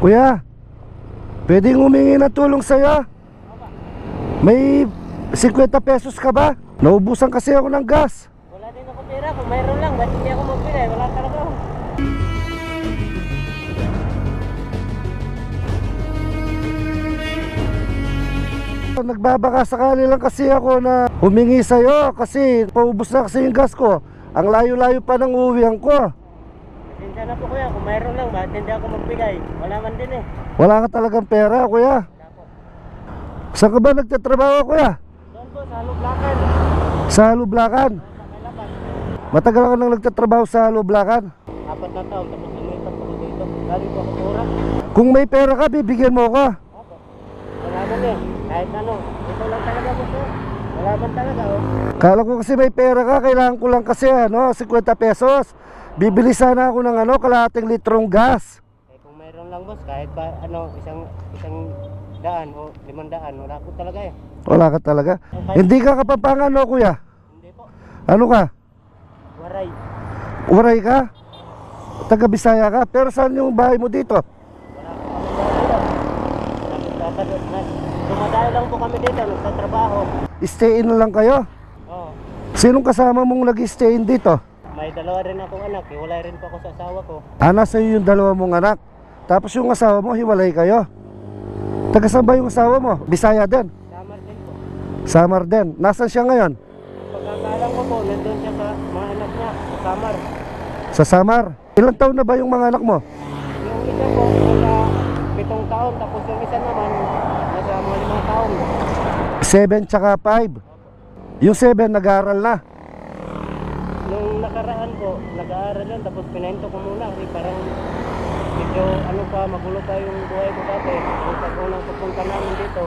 Kuya, pwedeng humingi ng tulong sa'yo? May 50 pesos ka ba? Naubusan kasi ako ng gas. Wala din ako pera. Kung mayroon lang, ba't hindi ako magbigay? Wala ako. Nagbabaka sakali lang kasi ako na humingi sa'yo kasi paubos na kasi yung gas ko. Ang layo-layo pa ng uwihan ko. Na po kuya. Kung mayroon lang, ba't hindi ako magbigay? Wala man din eh. Wala ka talagang pera, kuya. Wala po. Saan ka ba nagtatrabaho, kuya? Doon po, sa Lublakan. Sa laban. Matagal ka nang nagtatrabaho sa Lublakan. Apat na taon, tapos lumipat po dito. Galing po ako tura. Kung may pera ka, bibigyan mo ko. Opo. Wala man eh. Kahit ano. Ito lang talaga po to. Wala man talaga oh. Kala ko kasi may pera ka, kailangan ko lang kasi ano, 50 pesos. Bibili sana ako ng ano, kalahating litrong gas. Eh kung mayroon lang boss, kahit pa ano, isang isang daan o limang daan, wala po talaga eh. Wala ka talaga. Hindi ka kapampangan, no, kuya? Hindi po. Ano ka? Waray. Uray ka? Taga Bisaya ka? Pero saan yung bahay mo dito? Wala po kami dito. Dumadayo lang po kami dito, nagtatrabaho. Stay in na lang kayo? Oo. Sinong kasama mong nag-stay in dito? May dalawa rin akong anak, hiwalay rin po ako sa asawa ko. Ah, nasa iyo yung dalawa mong anak. Tapos yung asawa mo, hiwalay kayo. Taga saan ba yung asawa mo? Bisaya din. Samar din po. Samar din. Nasaan siya ngayon? Pagkakalang ko po, nandun siya sa mga anak niya, sa Samar. Sa Samar. Ilang taon na ba yung mga anak mo? Yung isa po, nasa pitong taon, tapos yung isa naman, taon. 7 tsaka 5. Yung 7 nag-aaral na. Nung nakaraan po, nag-aaral yan, tapos pinahinto ko muna kasi parang medyo ano pa, magulo pa yung buhay ko dati. Pag unang pupunta namin dito,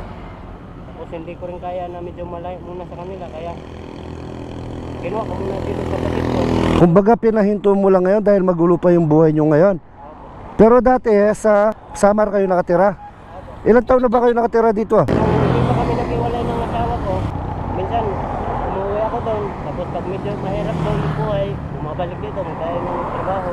tapos hindi ko rin kaya na medyo malayo muna sa kanila, kaya kinuha ko muna dito sa kapit ko. Kumbaga pinahinto mo lang ngayon dahil magulo pa yung buhay nyo ngayon. Pero dati eh, sa Samar kayo nakatira. Ilang taon na ba kayo nakatira dito? Hindi pa kami naghiwalay ng asawa ko, minsan umuwi ako doon, tapos pag medyo mahirap doon yung buhay, bumabalik dito, magkaya ng trabaho.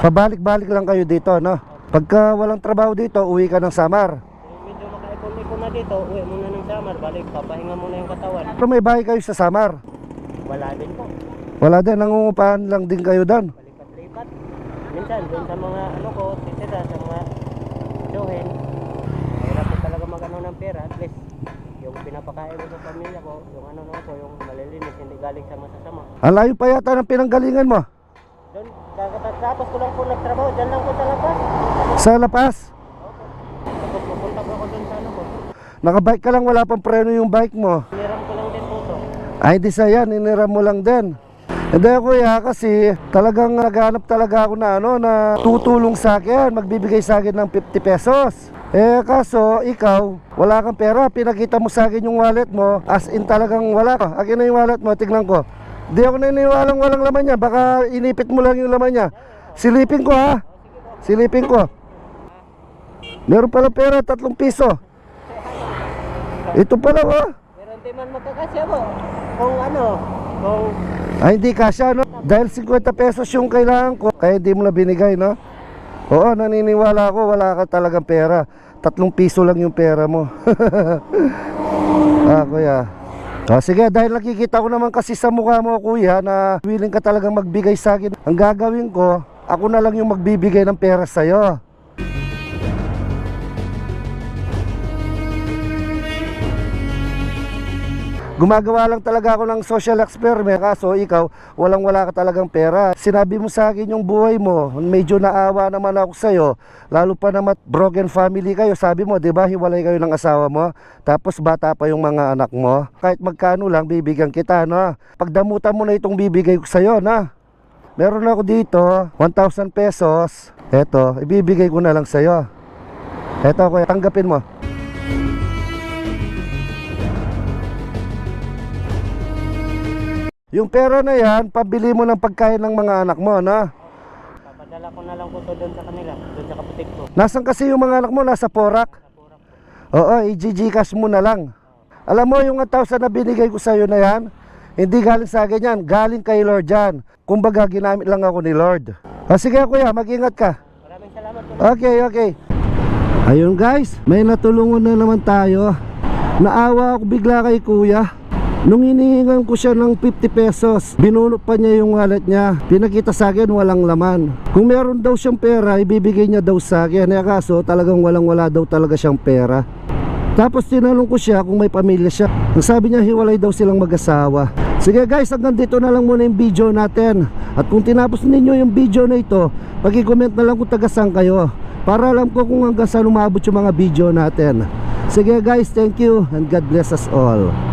Pabalik-balik lang kayo dito, no? Pagka walang trabaho dito, uwi ka ng Samar. Eh, medyo makaipon-ipon na dito, uwi muna ng Samar, balik, papahinga muna yung katawan. Pero may bahay kayo sa Samar. Wala din po. Wala din, nangungupahan lang din kayo doon. Balikat-lipat. Minsan, doon sa mga ano ko, sisira, sa mga johin. Mahirap po talaga magano ng pera. At least, yung pinapakain ko sa pamilya ko, yung ano na ko, yung malilinis, hindi galing sa masasama. Ang layo pa yata ng pinanggalingan mo. Doon, kakatapos ko lang po nagtrabaho, dyan lang po sa labas. Sa lapas. Tapos pupunta po ako doon sa ano ko. Nakabike ka lang, wala pang preno yung bike mo. Niram ko lang din po to. Ay, di sa yan, inira mo lang din. Hindi kuya, kasi talagang naghanap talaga ako na ano, na tutulong sa akin, magbibigay sa akin ng 50 pesos. Eh kaso, ikaw, wala kang pera, pinakita mo sa akin yung wallet mo, as in talagang wala ka. Akin na yung wallet mo, tignan ko. Di ako naniniwalang walang laman niya, baka inipit mo lang yung laman niya. Silipin ko ha, silipin ko. Meron pala pera, tatlong piso. Ito pala oh. Pero hindi man magkakasya po. Kung ano, kung Ay, hindi kasya, no? Dahil 50 pesos yung kailangan ko, kaya di mo na binigay, no? Oo, naniniwala ako, wala ka talagang pera. Tatlong piso lang yung pera mo. ah, kuya. Ah, sige, dahil nakikita ko naman kasi sa mukha mo, kuya, na willing ka talagang magbigay sa akin. Ang gagawin ko, ako na lang yung magbibigay ng pera sa'yo. Gumagawa lang talaga ako ng social experiment kaso ikaw walang wala ka talagang pera. Sinabi mo sa akin yung buhay mo, medyo naawa naman ako sa iyo. Lalo pa naman broken family kayo. Sabi mo, 'di ba, hiwalay kayo ng asawa mo. Tapos bata pa yung mga anak mo. Kahit magkano lang bibigyan kita, no. Pagdamutan mo na itong bibigay ko sa iyo, na. Meron ako dito 1,000 pesos. Eto, ibibigay ko na lang sa iyo. Eto, kuya, tanggapin mo. Yung pera na yan, pabili mo ng pagkain ng mga anak mo, no? papadala ko na lang po to doon sa kanila, doon sa kaputik ko. Nasaan kasi yung mga anak mo? Nasa Porak? Sa Purak po. Oo, i-gcash mo na lang. Alam mo, yung 1,000 na binigay ko sa'yo na yan, hindi galing sa akin yan, galing kay Lord yan. Kumbaga, ginamit lang ako ni Lord. O sige kuya, mag-ingat ka. Maraming salamat po. Okay, okay. Ayun guys, may natulungan na naman tayo. Naawa ako bigla kay kuya. Nung hinihingan ko siya ng 50 pesos, binunot pa niya yung wallet niya. Pinakita sa akin walang laman. Kung meron daw siyang pera, ibibigay niya daw sa akin. Eh kaso talagang walang wala daw talaga siyang pera. Tapos tinanong ko siya kung may pamilya siya. Sabi niya hiwalay daw silang mag-asawa. Sige guys, hanggang dito na lang muna yung video natin. At kung tinapos ninyo yung video na ito, pag-comment na lang kung taga saan kayo. Para alam ko kung hanggang saan umabot yung mga video natin. Sige guys, thank you and God bless us all.